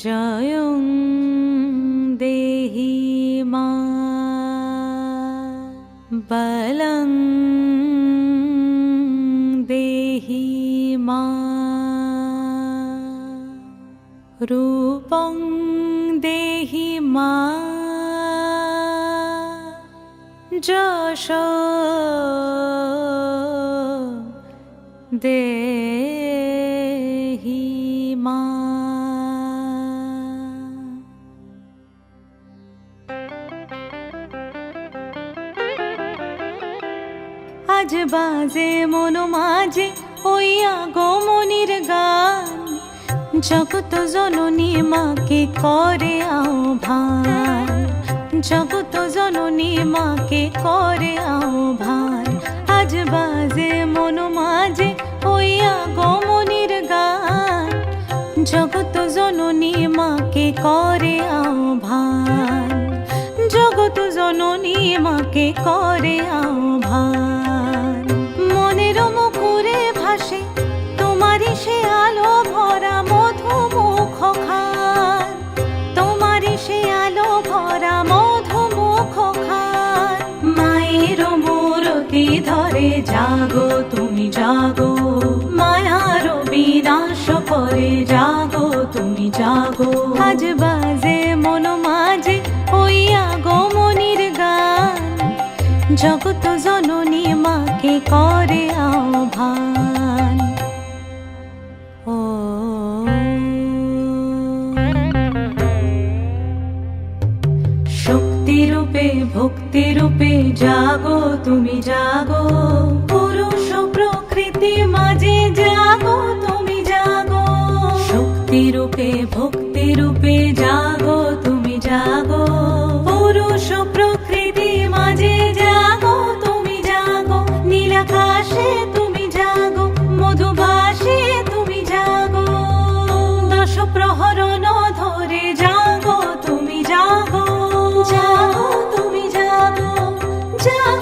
जयं देहि मा बलं देहि मा रूपं देहि मा যশ দেহি মা আজ বাজে মন মাঝে ওই আগমনির গান জগত জননী মাকে করে আহ্বান জগত জননী মাকে করে আহ্বান। আজ বাজে, মন মাঝে হইয়া গমনির গান। জগত জননী মাকে করে আহ্বান। জগত জননী মাকে করে আহ্বান। মূরতি জাগো, তুমি জাগো। মায়ার বিনাশ পরে জাগো, তুমি জাগো। আজ বাজে মন মাঝে ওই আগমনির গান। জগত জননী মাকে করে আহ্বান রূপে জাগো, তুমি জাগো। পুরুষ প্রকৃতি মাঝে জাগো, তুমি জাগো। নীলাকাশে তুমি জাগো মধুভাসে তুমি জাগো। দশ প্রহরণ ধরে জাগো, তুমি জাগো। জাগো, তুমি জাগো। জাগো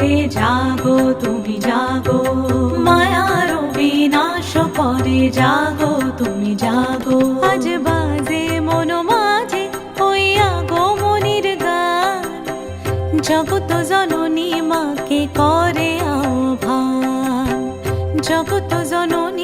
মূরতি যাগো তুমি জাগো। মায়ার বিনাশ করে জাগো, তুমি জাগো। আজ বাজে মন মাঝে ওই আগমনির গান। জগত জননী মাকে করে আহ্বান। জগত জননী